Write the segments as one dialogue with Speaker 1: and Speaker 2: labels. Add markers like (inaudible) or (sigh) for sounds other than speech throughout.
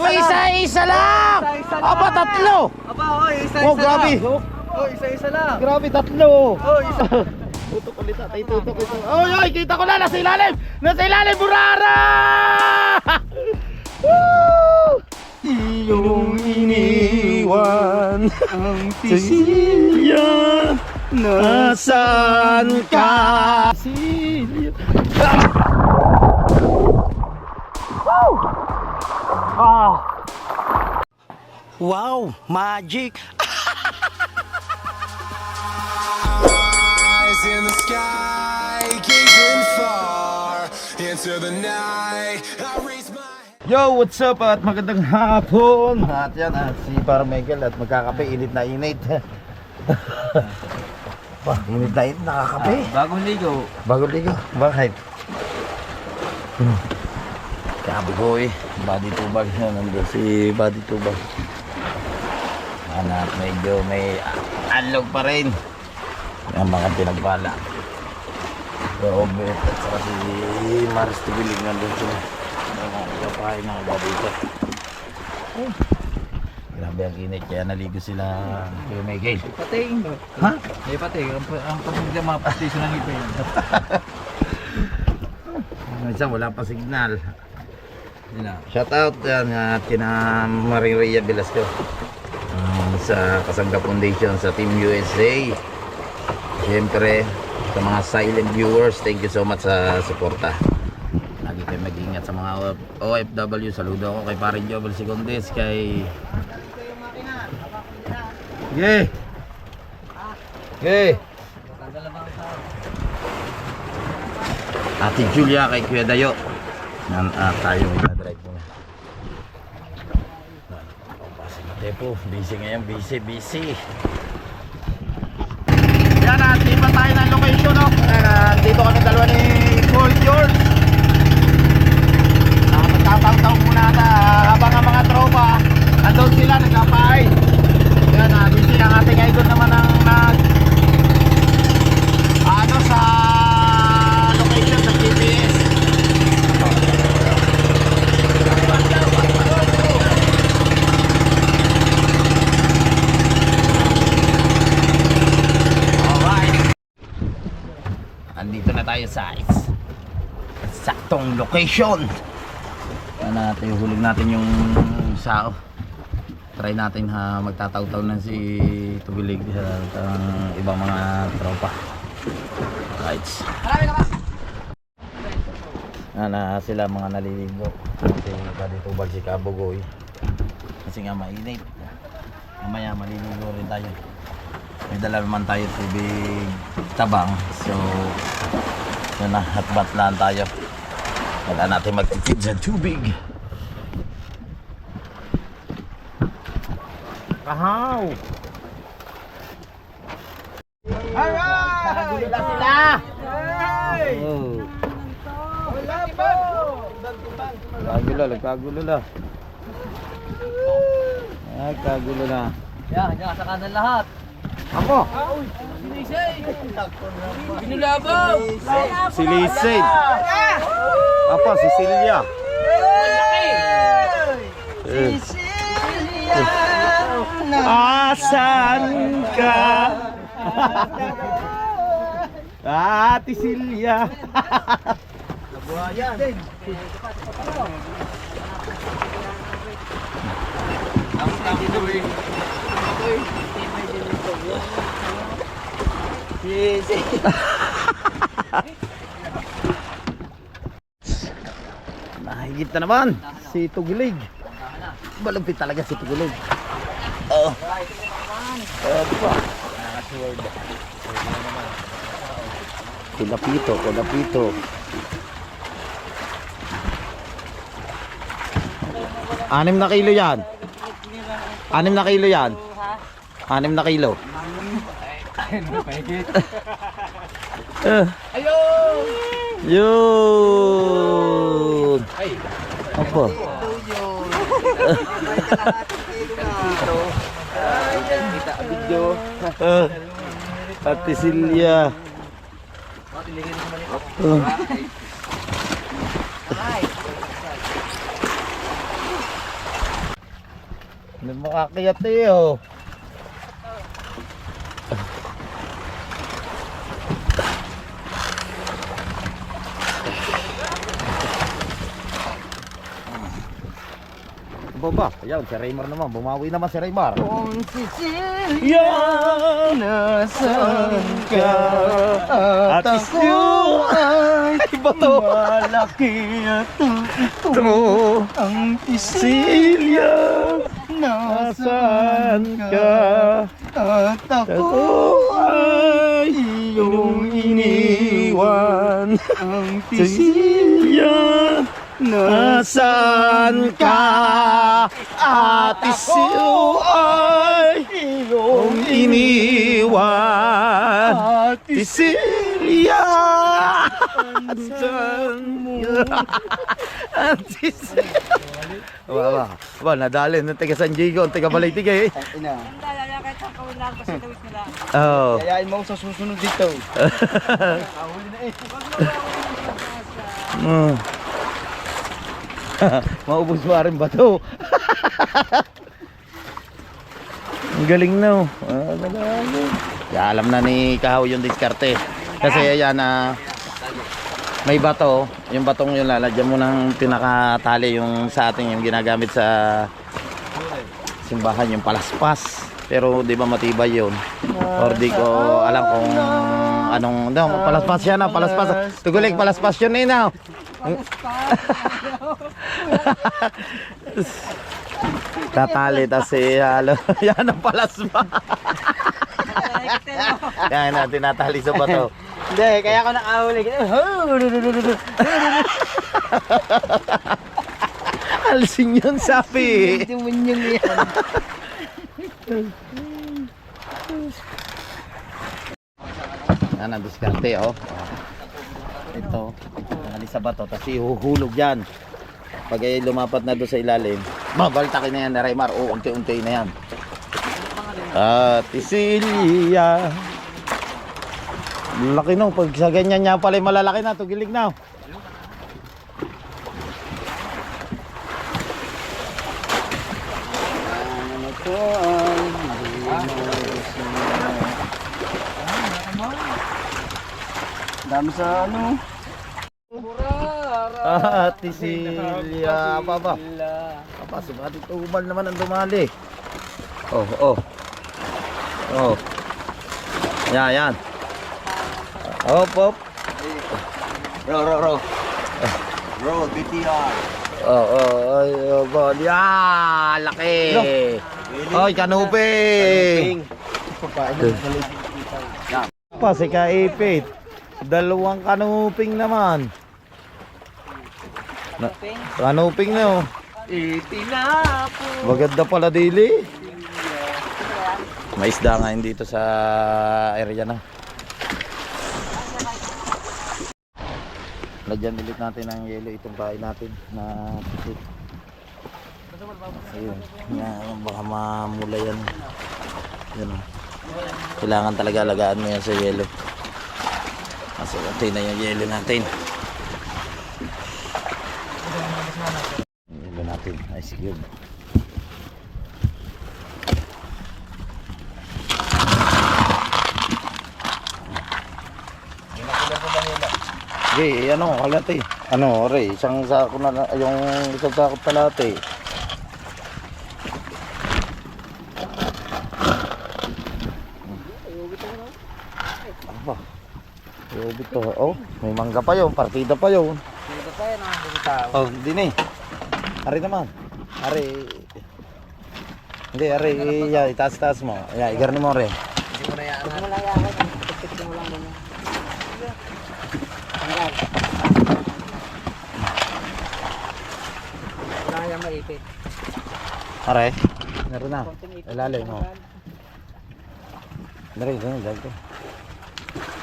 Speaker 1: O isa-isa lang! Aba, tatlo!
Speaker 2: Aba, oy, isa-isa
Speaker 1: Oh, grabe!
Speaker 2: lang. Oh, isa-isa lang.
Speaker 1: Grabe, tatlo!
Speaker 2: Oh, isa. (laughs)
Speaker 1: Tutok ulit tatay, tutok ito. Oy, oy, kita ko na, nasa ilalim! Nasa ilalim, burara! (laughs) Woo! Iyong iniwan ang Cecilia Nasaan ka? Cecilia Ah! Wow, magic!
Speaker 3: eyes in the sky, gazing far into the night. I raise my
Speaker 1: Yo, what's up at magandang hapon At yan, at si Par Michael at magkakape, init na init (laughs) Bah, init na init, nakakape
Speaker 2: Bagong ligo.
Speaker 1: Bago ligo, bakit? Hmm. Eh, body tubag na nandun si body tubag Anak, medyo may alog pa rin Ang mga pinagpala Robert at saka si Maris Tubilig nandun sila Ang mga kapahay ng dito Ay, Grabe ang init kaya naligo sila kay Miguel
Speaker 2: Pating.
Speaker 1: Ha?
Speaker 2: May pating. Ang, ang pamilya mga pastisyo ng ipin. (laughs)
Speaker 1: Minsan wala pa signal. Shout out yan uh, kina Mariria Velasco um, sa Kasangga Foundation sa Team USA. Siyempre sa mga silent viewers, thank you so much sa suporta. Lagi kayo mag-ingat sa mga OFW. Saludo ako kay Parin Jobel Secondes, kay Yeah. Yeah. Ate Julia kay Kuya Dayo. Yan, ah, tayo mag-drive muna. Na Tepo, busy ngayon, busy, busy. Yan, at iba tayo ng location, no? Ah, dito kami dalawa ni Paul George. Ah, magtataw-taw muna na habang ang mga tropa, andun sila, nagkapay. Yan, ah, busy ang ating idol naman ang nag ano sa location sa GPS. Alright. Andito na tayo sa is- saktong location. Yan natin, hulog natin yung sao. Try natin ha magtataw-taw na si Tubilig sa ang ibang mga tropa. Right. Na, na sila mga naliligo. Kasi dito tubag si Kabugoy. Kasi nga mainit. Mamaya maliligo rin tayo. May dala naman tayo tubig tabang. So, yun na, hatbat lang tayo. Wala natin magtitid sa tubig. Kahaw! Alright! Sila sila! Oh. Kagulo, nagkagulo na. Ay, kagulo na.
Speaker 2: Yan, yan sa kanan lahat.
Speaker 1: Ako!
Speaker 2: Binulabaw!
Speaker 1: Si Lisay. Apa, si Silvia. Eh. Asan ka? (laughs) Ate Silya.
Speaker 2: Ang tamo ko eh. (laughs)
Speaker 1: Nahigit na naman si Tugilig. Malupit talaga si Tugilig. Oh. Opa. Kulapito, kulapito. Anim na kilo yan. Anim na kilo yan. Anim na kilo. Eh.
Speaker 2: Ayun!
Speaker 1: Yun. Apa? Eh, Ate Silya. Eh. Hindi makakiyat eh oh. Baba, ayan, si Raymar naman. Bumawi naman si Raymar.
Speaker 2: Kung Sicilia, nasan ka? At ako ay (laughs) malaki at ito ang Sicilia. Nasaan ka? At ako ay iyong iniwan. (laughs) Ang Sicilia. Nasaan ka? At ako ay iyong iniwan. At
Speaker 1: Sicilia! Saan mo? (laughs) Aba, aba. Aba, nadali ng taga San Diego, ang taga Balaytig eh.
Speaker 2: ina.
Speaker 1: Oo.
Speaker 2: Kayain mo sa susunod dito. (laughs) (laughs)
Speaker 1: Mm. (laughs) Maubos mo rin ba to? (laughs) Ang galing na oh. Ah. Ya, alam na ni Kahaw yung diskarte. Kasi ayan na may bato. Yung batong yun lalagyan mo ng pinakatali yung sa ating yung ginagamit sa simbahan yung palaspas. Pero di ba matibay yun? Or di ko alam kung anong no, palaspas yan na, palaspas. Tugulig palaspas yun eh now. Tatali tas si halo. (laughs) Yan ang palaspas. Yan na tinatali sa bato.
Speaker 2: Hindi, kaya ko nakahuli. (laughs)
Speaker 1: Alsin yun sapi.
Speaker 2: Hindi mo yan.
Speaker 1: Yan ang diskarte oh. Ito, nali sa bato, tapos ihuhulog yan. Pag ay lumapat na doon sa ilalim, babaltakin na yan na Raymar, o unti-unti na yan. At Isilia. Laki no, pag sa ganyan niya pala malalaki na, na.
Speaker 2: Ano ko ay Dami sa ano.
Speaker 1: At Isilia, baba. Papa, sumati tumal naman ang dumali. Oh, oh. Oh. Yan, yan. Hop, hop.
Speaker 2: Ro, ro, ro. Ro, BTR.
Speaker 1: Oh, oh, ay, oh, ball. Yeah, laki. Oy, kanuping. Pa, si Kaipit. Dalawang kanuping naman. Na, kanuping na oh.
Speaker 2: Itinapo.
Speaker 1: Maganda pala dili. May isda nga yun dito sa area na. Lagyan ulit natin ng yelo itong bahay natin na pusit. Ayun. Yan, baka mamula yan. Yan. oh. Kailangan talaga alagaan mo yan sa yelo. Kasi unti na yung yelo natin. Yelo natin. Ice cube. Okay, ano, kalate. Ano, re, isang sako na yung isang sako kalate. Aba. Yobit to. Oh, may mangga pa yun, partida pa yun.
Speaker 2: Dito pa ang bumitaw.
Speaker 1: Oh, din eh. Ari naman. Ari. Hindi, ari, ya, itaas-taas mo. Ya, igarni mo re.
Speaker 2: Hindi mo na yan. Mo lang yan. Tiktik mo lang ganyan. Tanggal. Wala kayang maipit.
Speaker 1: Are. Meron na. Ilalim mo. Dari, dari, dari.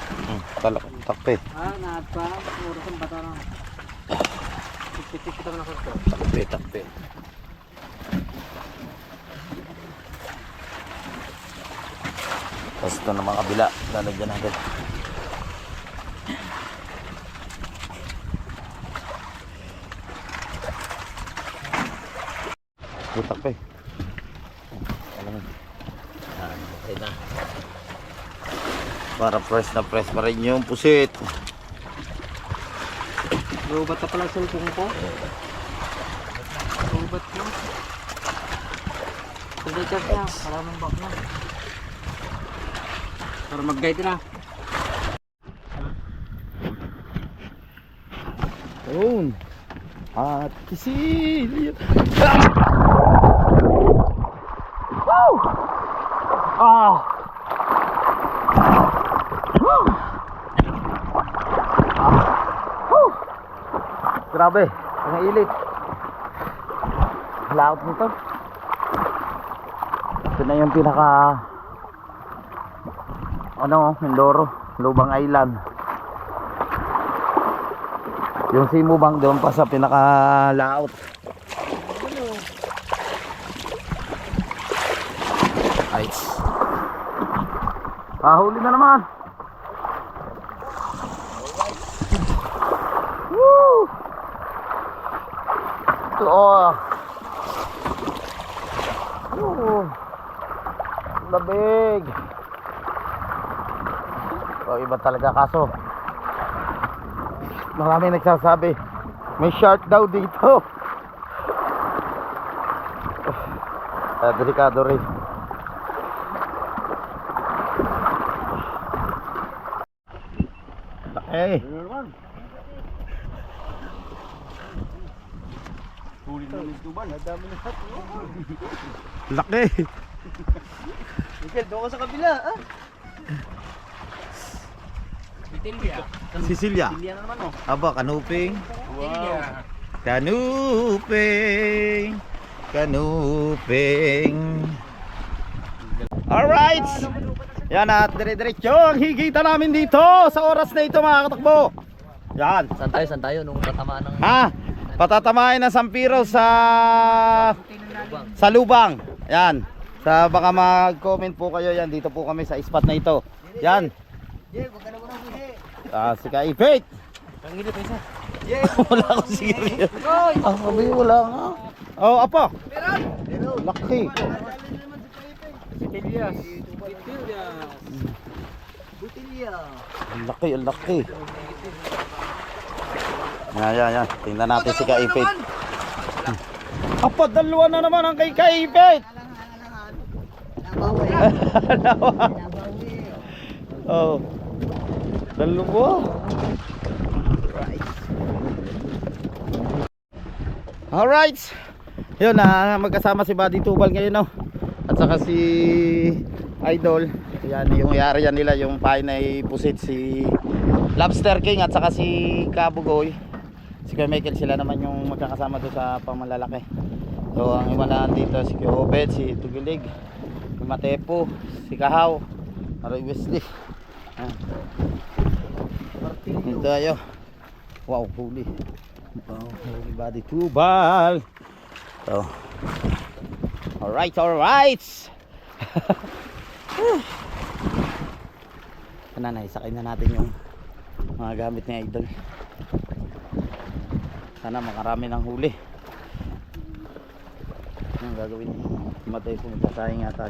Speaker 1: Hmm, talak, takpe.
Speaker 2: Ah, naat pa. Puro kang bata na. Tiktik kita mo na kurso.
Speaker 1: Takpe, takpe. Tapos ito naman kabila, lalagyan natin. Ito, takpe. Yan, okay na. Para fresh na fresh pa rin yung pusit.
Speaker 2: Robot na pala cellphone ko. Robot ko. Pagka charge niya, maraming back na. Para mag-guide na.
Speaker 1: Yun. At kisil. Ah! Woo! Woo! Grabe, ang ilit. Laot nito. Ito na yung pinaka ano, Mindoro, Lubang Island. Yung Simubang doon pa sa pinaka laot. Ice. Ah, huli na naman. Woo! Ito oh. Woo! Labig. So, iba talaga kaso. Marami nagsasabi, may shark daw dito. (sighs) Ah, delikado rin. Okay. Laki.
Speaker 2: Michael, doon ka sa kabila, ah. Bitilya.
Speaker 1: Sicilia.
Speaker 2: Bitilya na naman, oh.
Speaker 1: Aba, kanuping.
Speaker 2: Wow.
Speaker 1: Kanuping. Kanuping. Alright. Yan at dire-diretso ang higita namin dito sa oras na ito mga katakbo. Yan.
Speaker 2: Saan tayo, saan tayo? Nung tatamaan ng...
Speaker 1: Ha? Patatamahin ng Sampiro sa sa Lubang. Yan. Sa baka mag-comment po kayo yan dito po kami sa spot na ito. Yan.
Speaker 2: Yeah, wag ka na muna huli.
Speaker 1: Ah, si Kaipit.
Speaker 2: Ang init pa isa.
Speaker 1: wala akong sigarilyo. Ah, sabi wala nga. Oh, apa? Laki.
Speaker 2: Bitilya. Bitilya. Bitilya.
Speaker 1: Ang laki, laki. Yan, yan, yan. Tingnan natin si Kaipit. Apa, dalawa na naman ang kay Kaipit. (laughs) oh. Dalawa. Alright. Yun na magkasama si Buddy Tubal ngayon no. At saka si Idol. Yan yung yari yan nila yung painay pusit si Lobster King at saka si Kabugoy. Si Kuya Michael sila naman yung magkakasama doon sa pamalalaki. So ang iwanan dito si Kuya Obed, si Tugilig, si Matepo, si Kahaw, Aroy Wesley. Dito tayo. Wow, huli. Wow, huli body tubal. So. Alright, alright. Sana (laughs) na, isakay na natin yung mga gamit ni Idol. Sana makarami ng huli. Anong gagawin Matay pumunta tayo nga ata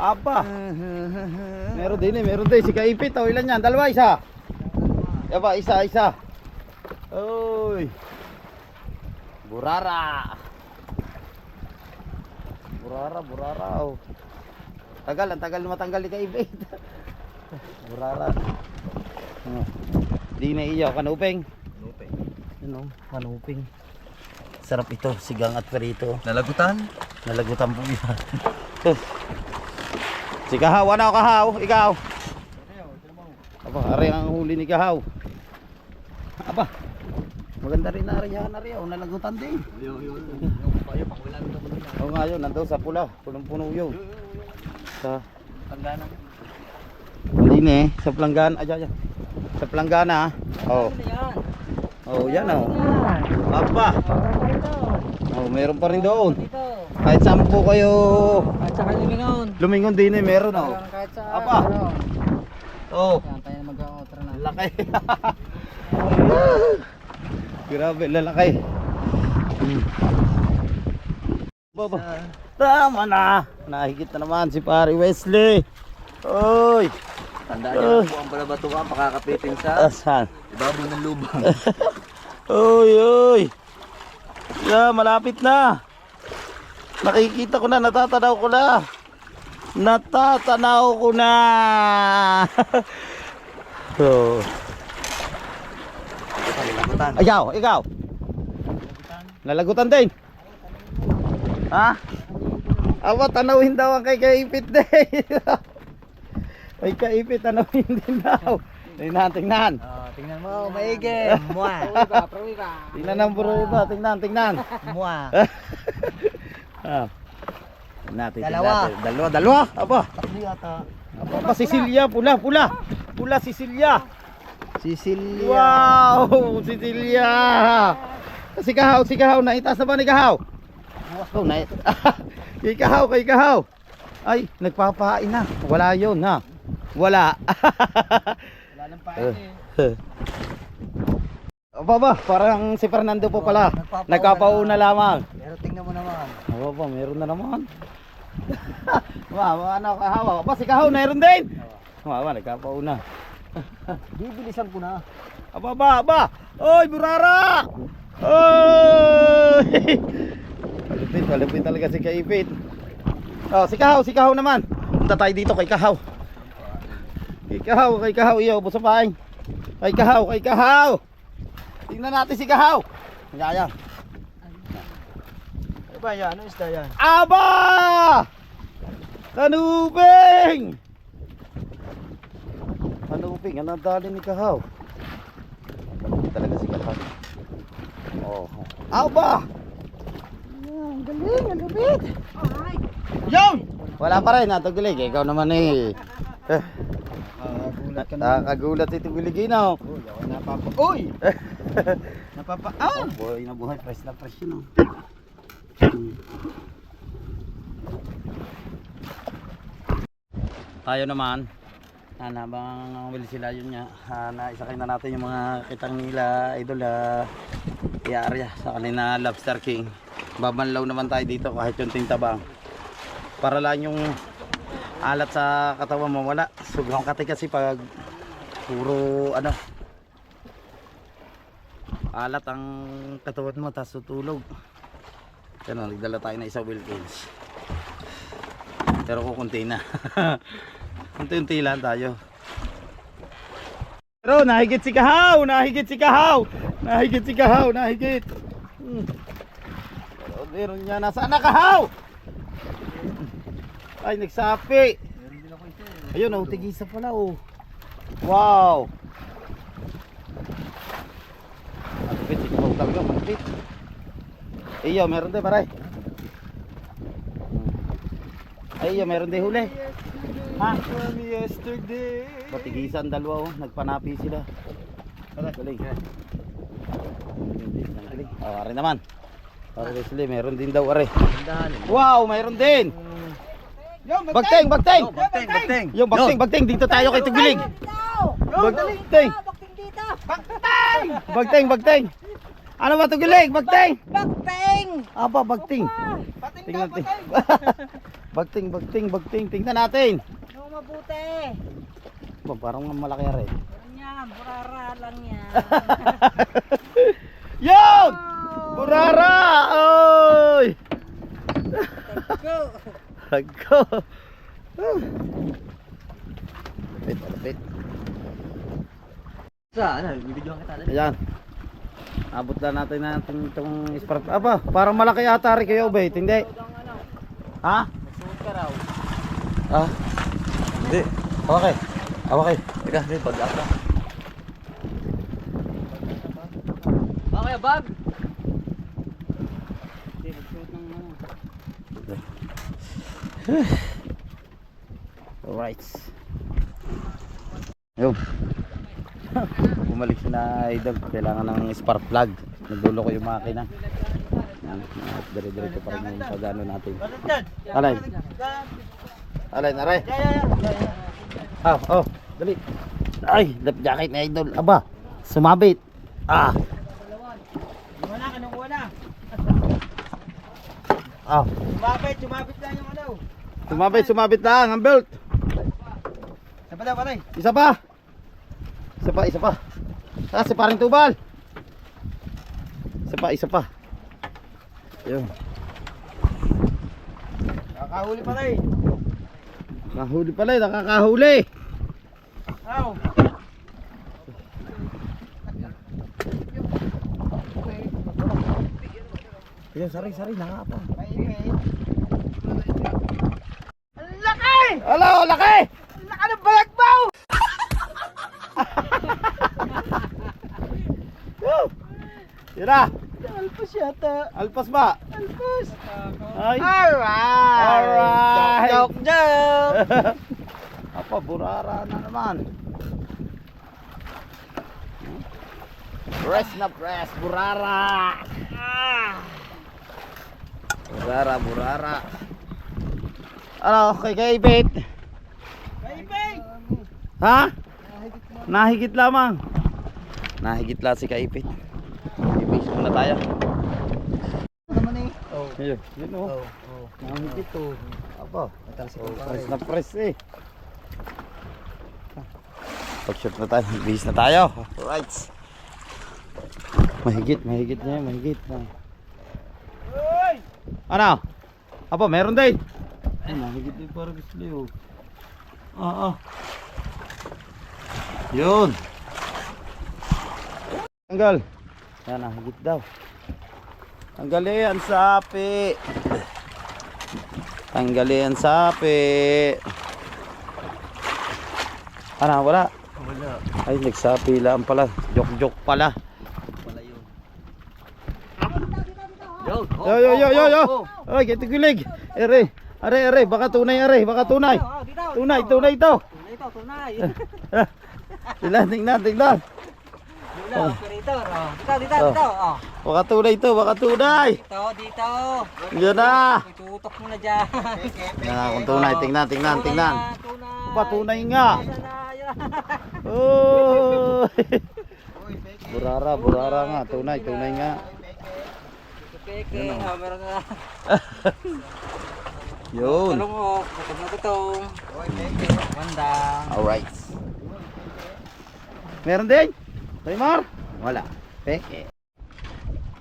Speaker 1: Apa? Meron din eh, meron din. Si Kaipit, oh, ilan yan? Dalawa, isa. Yaba, isa, isa. Uy. Burara. Burara, burara, oh. Tagal, ang tagal matanggal ni Kaipit. (laughs) burara. Oh. Di na iyo, kanuping.
Speaker 2: Kanuping.
Speaker 1: Ano, kanuping. Sarap ito, sigang at perito.
Speaker 2: Nalagutan?
Speaker 1: Nalagutan po (laughs) yan. Si Kahaw, ano Kahaw? Ikaw? Aba, ari ang huli ni Kahaw. Aba, maganda rin na rin yan na rin. oh, Nalagutan din.
Speaker 2: Yung, yung, yung, kayo, pakulan ito.
Speaker 1: Oo nga yun, nandun sa pula. Punong-puno yun. Sa,
Speaker 2: Tangganan.
Speaker 1: hindi eh. Sa Planggana. Ayan, ayan. Sa Planggana. Oh. Oh, yan oh. Aba. Oh, meron pa rin doon. Kahit saan po kayo
Speaker 2: At saka lumingon.
Speaker 1: lumingon din eh, meron oh.
Speaker 2: Kahit sa...
Speaker 1: Apa?
Speaker 2: Ano.
Speaker 1: Oh.
Speaker 2: Yan, tayo mag-outra na.
Speaker 1: Laki. (laughs) Grabe, lalaki. Hmm. Baba. Tama na. Nahigit na naman si pare Wesley. Oy.
Speaker 2: Tandaan
Speaker 1: niyo,
Speaker 2: po ang balabatuan, pakakapitin sa
Speaker 1: Asan?
Speaker 2: Ibabaw ng lubang. (laughs)
Speaker 1: Oy, oy. Yeah, malapit na. Nakikita ko na, natatanaw ko na. Natatanaw ko na. (laughs) so, ikaw, ikaw. Lalagutan din. Ha? Aba, tanawin daw ang kay kaipit din. (laughs) Ay, kaipit, tanawin din daw. Tingnan, tingnan.
Speaker 2: Oh, tingnan mo, maigi. Mwa. (laughs)
Speaker 1: Tingnan ng buro iba, tingnan, tingnan.
Speaker 2: Mwa. (laughs)
Speaker 1: Ah. Natin,
Speaker 2: Dalawa.
Speaker 1: natin. Dalawa, dalawa. Aba.
Speaker 2: Tatlo yata.
Speaker 1: Aba, Cecilia, pula, pula. Pula, Cecilia.
Speaker 2: Sicilia.
Speaker 1: Wow, Cecilia. Si Kahaw, si Kahaw, naitaas na ba ni Kahaw? Oh, na (laughs) kay Kahaw, kay Kahaw. Ay, nagpapain na. Wala yun, ha? Wala.
Speaker 2: Eh. (laughs)
Speaker 1: Aba ba, parang si Fernando po pala.
Speaker 2: Nagpapauna
Speaker 1: Nagpapauna lamang.
Speaker 2: Pero tingnan mo naman.
Speaker 1: Oo ba, meron na naman. (laughs) Wow, ano kahawa? Ba, si kahaw, meron din. Wow, nagkapauna. (laughs)
Speaker 2: Bibilisan ko na.
Speaker 1: Aba, ba, ba. Oy, burara! Oy! Malupit, malupit talaga si Kaipit. Oh, si kahaw, si kahaw naman. Punta tayo dito kay kahaw. Kay kahaw, kay kahaw, iyo, busa paing. Kay kahaw, kay kahaw. Tingnan natin si kahaw. Yaya.
Speaker 2: Ano ba yan? Ano isda yan?
Speaker 1: Aba! Kanuping! Kanuping, ano ang dali ni Kahaw? Malaki talaga si Kahaw. Oh. Aba! Ang galing, ang lupit! Yun! Wala pa rin, natugilig. Ikaw naman eh.
Speaker 2: Ka na.
Speaker 1: Nakakagulat si Tugiligino.
Speaker 2: Uy, ako napapa... Uy! (laughs) Napapa... Ah!
Speaker 1: Oh, buhay na buhay, fresh na fresh yun. Oh. Tayo naman, ah, nabang will sila yun nga, ah, naisakay na natin yung mga kitang nila, idol, ah, iarya sa kanina Lobster King. Babanlaw naman tayo dito kahit yung tabang. Para lang yung alat sa katawan mo wala. Sobrang kati kasi pag puro ano, alat ang katawan mo tapos tutulog. Ganun, nagdala tayo na isang Wilkins pero kukunti na. (laughs) Unti-unti lang tayo. Pero nahigit si Kahaw! Nahigit si Kahaw! Nahigit si Kahaw! Nahigit! Hmm. pero meron niya nasaan na Kahaw ay nagsapi ayun oh tigisa pala oh wow Malupit, si Kahaw talaga, malupit. Iyo, meron din paray. Ay, iyo, meron din huli. Ha?
Speaker 2: From yesterday.
Speaker 1: Patigisan dalawa oh, nagpanapi sila. Tara, galing. Galing. Oh, ari naman. Para Leslie, meron din daw ari.
Speaker 2: Tandaan.
Speaker 1: Wow, meron din.
Speaker 2: Yo,
Speaker 1: Bagteng, bagteng.
Speaker 2: Yo, bagteng, bagteng.
Speaker 1: Yung bagteng, bagteng dito tayo kay Tugilig. Bagteng. Bagteng, bagteng. Ano ba Tugilig? Bagteng.
Speaker 4: Bagteng!
Speaker 1: Aba, bagting. (laughs) Tingnan natin. bagting, bagting, bagting. Tingnan natin.
Speaker 4: No, mabuti.
Speaker 1: Ba, parang malaki rin.
Speaker 4: Yan yan, burara lang yan. (laughs)
Speaker 1: Yun! Burara! Oy!
Speaker 4: Go! (laughs)
Speaker 1: Hagko! Lapit, lapit.
Speaker 2: Sa, ano, bibidyoan kita dali.
Speaker 1: Ayan. Abot na natin na itong, spark. Aba, parang malaki ata rin kayo, bait. Hindi. Ha?
Speaker 2: Nagsuot ka raw.
Speaker 1: Ah? Hindi. Okay. Okay.
Speaker 2: Teka, may bag ata. Okay, bag. (sighs)
Speaker 1: Alright. Yo. (laughs) Bumalik si na idol. Kailangan ng spark plug. Nagdulo ko yung makina. Yan. At dire-diretso pa rin yung pagano natin. Alay. Alay, aray. Oh, ah, oh. Dali. Ay, lap jacket na idol. Aba, sumabit. Ah. Wala
Speaker 2: ka nang wala. Ah. Sumabit,
Speaker 1: sumabit sumabit, sumabit lang ang belt.
Speaker 2: Saba daw, patay.
Speaker 1: Isa pa. Isa pa, isa pa. Ah, si paring tubal. Isa pa, isa pa. Yun.
Speaker 2: Kakahuli patay.
Speaker 1: Nakahuli pala, eh, nakakahuli.
Speaker 2: Aw.
Speaker 1: Yan, sari, sari, nakapa.
Speaker 2: Ang laki!
Speaker 1: Alo, laki!
Speaker 2: Laki ng bayagbaw!
Speaker 1: Woo! Tira!
Speaker 2: Alpas yata.
Speaker 1: Alpas ba?
Speaker 2: Alpas.
Speaker 1: Ay!
Speaker 2: Alright.
Speaker 1: Alright.
Speaker 2: Joke, joke. (laughs)
Speaker 1: Apa, burara na naman. Press na press, burara! Burara, burara. Ano, kay Kaibit?
Speaker 2: Kaiping!
Speaker 1: Ha? Nahigit lamang. Nahigit lang si Kaipit. Ibig muna tayo.
Speaker 2: Naman eh. Oh.
Speaker 1: Ayun, yun o.
Speaker 2: Oh. Oh.
Speaker 1: Nahigit o. Apa?
Speaker 2: Matalas
Speaker 1: Oh, press na press eh. Pag-shoot na tayo. Bihis na tayo. Alright. Mahigit, mahigit niya. Mahigit na.
Speaker 2: Uy!
Speaker 1: Ano? Apa, meron din. Ay, mahigit din para niyo. Ah, ah. Yun. Tanggal. Yan, nahigit daw. Tanggalin ang sapi. Tanggalin ang sapi. Ano, wala.
Speaker 2: Wala.
Speaker 1: Ay, nagsapi lang pala. Joke-joke pala.
Speaker 2: Wala yun.
Speaker 1: Yo, yo, yo, yo, yo. Ay, kito gilig. Ere, are, are, baka tunay, are, baka tunay.
Speaker 2: Oh, dito.
Speaker 1: Tunay, tunay ito.
Speaker 2: Tunay ito, tunay. (laughs)
Speaker 1: Tingnan, tingnan, tingnan.
Speaker 2: Dito. Oh. Dito, dito,
Speaker 1: Oh.
Speaker 2: dito. Oh.
Speaker 1: Baka tunay ito, baka tunay.
Speaker 2: Dito, dito. (laughs)
Speaker 1: Yan na.
Speaker 2: Itutok mo na dyan.
Speaker 1: Yan na, kung tunay, tingnan, tingnan, tingnan.
Speaker 2: Tunay.
Speaker 1: Ba, tunay nga. Oh. (laughs) burara, burara nga. Tunay, tunay nga.
Speaker 2: Peke, oh, meron na.
Speaker 1: Yun.
Speaker 2: Talong oh, gutom na gutom. Bandang.
Speaker 1: Alright. Meron din? Raymar? Wala. Peke.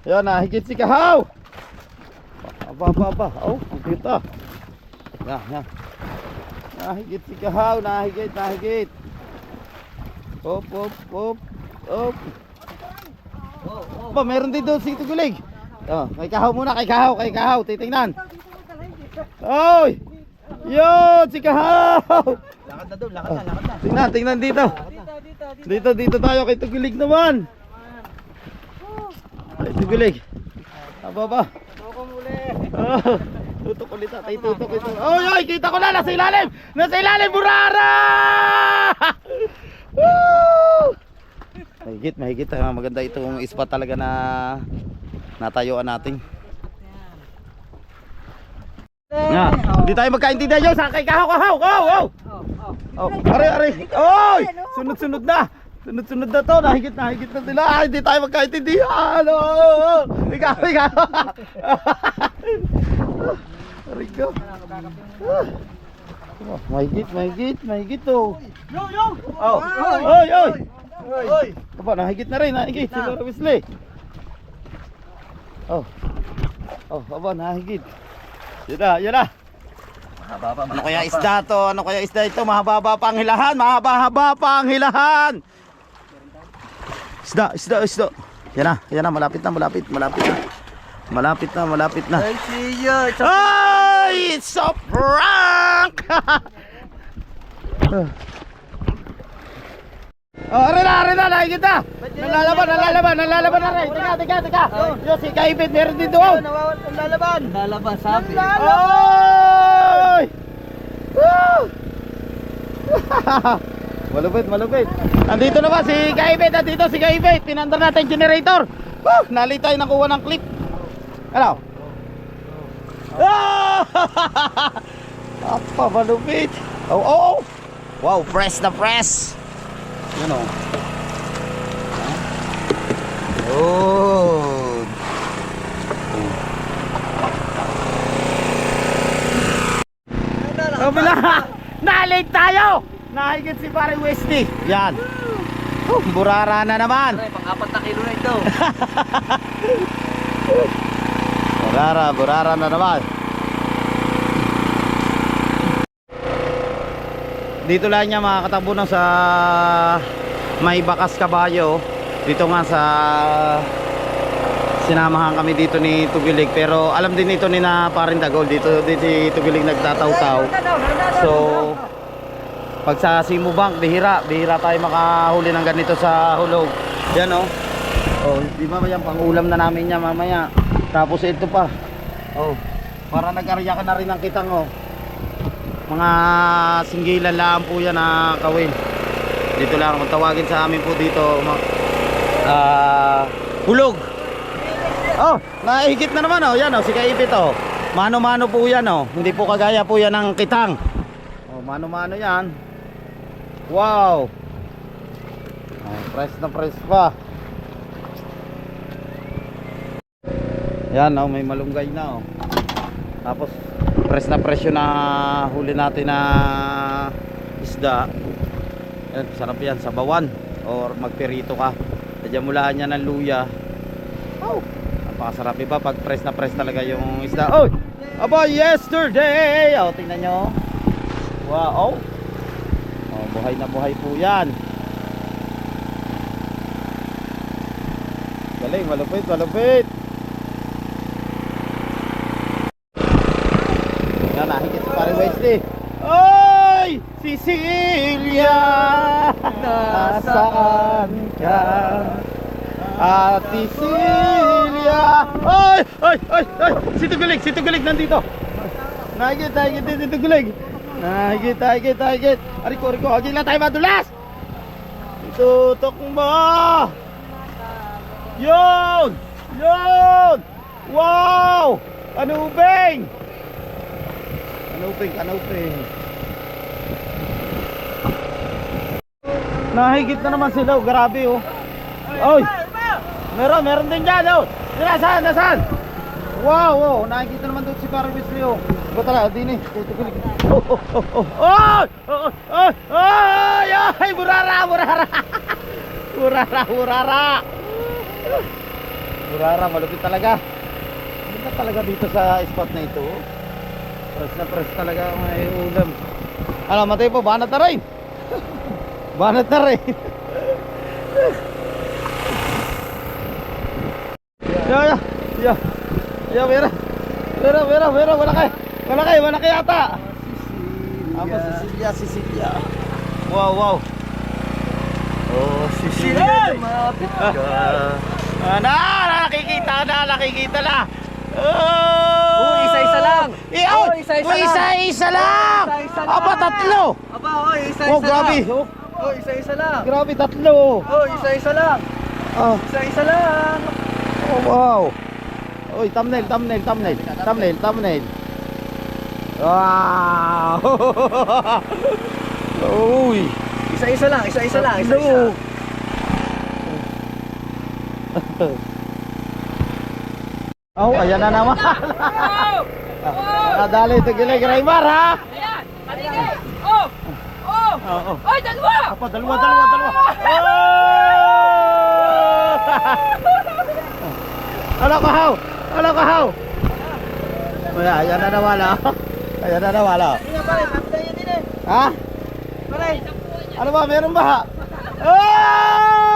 Speaker 1: Yan, nahigit si Kahaw. Aba, aba, aba. Oh, ang cute ah. Yan, yan. Nahigit si Kahaw, nahigit, nahigit. Op, op, op, op.
Speaker 2: Oh, oh.
Speaker 1: Ba, meron din doon si Tugulig. Oh, kay Kahaw muna, kay Kahaw, kay Kahaw. Titingnan. Oy! Yun, si Kahaw!
Speaker 2: Lakad na doon, lakad na, lakad na.
Speaker 1: Tingnan, tingnan dito.
Speaker 2: Dito, dito, dito.
Speaker 1: Dito, tayo kay Tugulig naman. Kay Tugulig. Aba ba?
Speaker 2: Toko muli.
Speaker 1: Oh, tutok ulit tayo, tutok ito. Oy, oy, kita ko na, nasa ilalim! Nasa ilalim, burara! (laughs) Woo! Mahigit, mahigit. Ah, Maganda itong spot talaga na natayuan natin. Nga, hindi tayo magkaintindihan yun. Sa kay kahaw, kahaw, kahaw, kahaw.
Speaker 2: Oh, oh.
Speaker 1: Oh, are, are. Oy! Sunod-sunod na. Sunod-sunod na to. Nahigit, nahigit na sila. Ay, hindi tayo magkaintindihan. Oh, ikaw, ikaw. (laughs) Aray ko. Ah. Oh, mahigit, mahigit, mahigit to.
Speaker 2: Yo, yo!
Speaker 1: Oh, oy, oy. Oy. Aba, nahigit na rin, nahigit. Si Loro Wesley. Oh. Oh, aba, nahigit. Yan na, yan na. Ano kaya isda to? Ano kaya isda ito? Mahaba pa ang hilahan, mahaba-haba pa ang hilahan. Isda, isda, isda. Yan na, yan na, malapit na, malapit, malapit na. Malapit na, malapit na.
Speaker 2: I see you. It's a
Speaker 1: Ay, it's a prank! (laughs) oh, aray na, aray na, nakikita. Nalalaban, nalalaban, nalalaban na rin. Tika, tika, tika. Yo, si Kaibit, meron din doon.
Speaker 2: nawawal ang lalaban. Lalaban, sabi.
Speaker 1: Oy! Woo! malupit, malupit. Nandito na ba si Kaibit? Nandito si Kaibit. Pinandar natin generator. Woo! Nalitay nakuha ng clip. Ano? Ah! (laughs) Apa, malupit. Oh, oh, oh. Wow, press na press. Oh. Yun o. Oh. Kabila! Na-late tayo! Nakahigit si pare Westy. Yan. Oh, burara na naman.
Speaker 2: Pang-apat na kilo na ito. (laughs)
Speaker 1: burara, burara na naman. Dito lang niya makakatakbo ng sa may bakas kabayo. Dito nga sa sinamahan kami dito ni Tugilig pero alam din ito ni na parin Dagol dito dito si Tugilig nagtataw-taw. So pag sa Simo Bank bihira, bihira tayo makahuli ng ganito sa hulog. Yan oh. Oh, di ba yan pang-ulam na namin niya mamaya. Tapos ito pa. Oh, para nag-arya ka na rin ng kitang oh. Mga singgilan lang po yan na kawin. Dito lang kung tawagin sa amin po dito ah hulog. Oh, nahigit na naman oh. Yan oh, si Kaipit oh. Mano-mano po yan oh. Hindi po kagaya po yan ng kitang. Oh, mano-mano yan. Wow. Oh, press na press pa. Yan oh, may malunggay na oh. Tapos press na presyo na huli natin na isda. Yan, sarap yan sa bawan or magperito ka. Sadya mulaan niya ng luya. Oh, napakasarap iba pag press na press talaga yung isda. Oh, aba yesterday. Oh, tingnan nyo. Wow. Oh, buhay na buhay po yan. Galing, malupit, malupit. Yan, nahigit si pare Wesley. Oy! Cecilia! Nasaan ka? Ate Celia! Oy! Oy! Oy! Oy! Si Tugulig! Si Tugulig nandito! Nahigit! Nahigit! Si Tugulig! Nahigit! Nahigit! Nahigit! Ariko! Ariko! Hagin lang tayo madulas! Itutok mo! Yun! Yun! Wow! Kanubing! Kanuping, kanuping. Nahigit na naman sila, oh. grabe oh. Oy! Meron, meron din dyan oh. Nasaan, nasaan? Wow, oh, nahigit na naman doon si Parang Wesley oh. Ba talaga, din eh. Tutukulig. Oh, oh, oh, oh. Oh, oh, oh, oh, ay, burara, burara. (laughs) burara, burara. Burara, malupit talaga. Malupit talaga dito sa spot na ito. oh. Press na press talaga may ulam. Ano, matay po, banat na rin. Banat na rin. ya, ya, ya. Ya, mera. Mera, mera, mera, wala kay. Wala kay, wala kay ata. Apa Sicilia, Sicilia. Wow, wow. Oh, Sicilia. Lumapit ka. Ah, na, nakikita na, nakikita na. Oh!
Speaker 2: Oh, isa-isa lang.
Speaker 1: Eh, oh,
Speaker 2: isa-isa lang.
Speaker 1: isa-isa lang.
Speaker 2: Lang.
Speaker 1: Aba, tatlo.
Speaker 2: Aba, oh, isa-isa
Speaker 1: Oh, grabe. Oh,
Speaker 2: Oh, isa-isa lang.
Speaker 1: grabe, tatlo.
Speaker 2: Oh, isa-isa lang.
Speaker 1: Oh,
Speaker 2: Isa-isa lang.
Speaker 1: oh wow. Oy, thumbnail, thumbnail, thumbnail. Thumbnail, thumbnail. Wow. (laughs) Uy.
Speaker 2: Isa-isa lang, isa-isa lang, isa-isa. (laughs)
Speaker 1: Oh, ayan na naman. (laughs) Nadali ito gilig, Raymar, ha?
Speaker 4: Ayan! Paligid! Oh! Oh!
Speaker 1: Oo.
Speaker 4: Oy, dalawa!
Speaker 1: Apa, dalawa, dalawa, dalawa. Oh! Ano ka, haw? Ano ka, haw? Ayan, ayan na nawala. Ayan na nawala.
Speaker 2: Eh.
Speaker 1: Ha?
Speaker 2: Pare.
Speaker 1: Ano ba? Meron ba? Oh!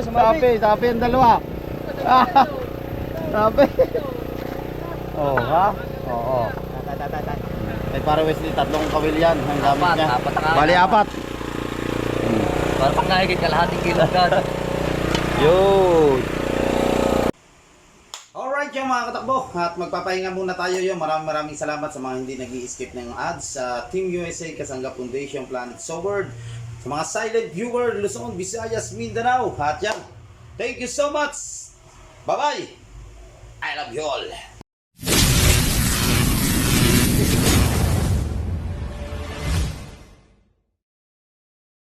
Speaker 1: Sapi, sapi ang dalawa. Sapi. (laughs) Oh, ha? Oo. May para Wesley, tatlong kawil yan. Ang gamit
Speaker 2: Apat,
Speaker 1: niya.
Speaker 2: apat na
Speaker 1: Bali, apat.
Speaker 2: Para pag nakikit kalahating kilo agad. (laughs)
Speaker 1: Yun. Alright yung mga katakbo at magpapahinga muna tayo yun. Maraming maraming salamat sa mga hindi nag skip ng ads sa Team USA, Kasanga Foundation, Planet Sword, sa mga silent viewer, Luzon, Visayas, Mindanao. At yan, thank you so much. Bye-bye. I love you all.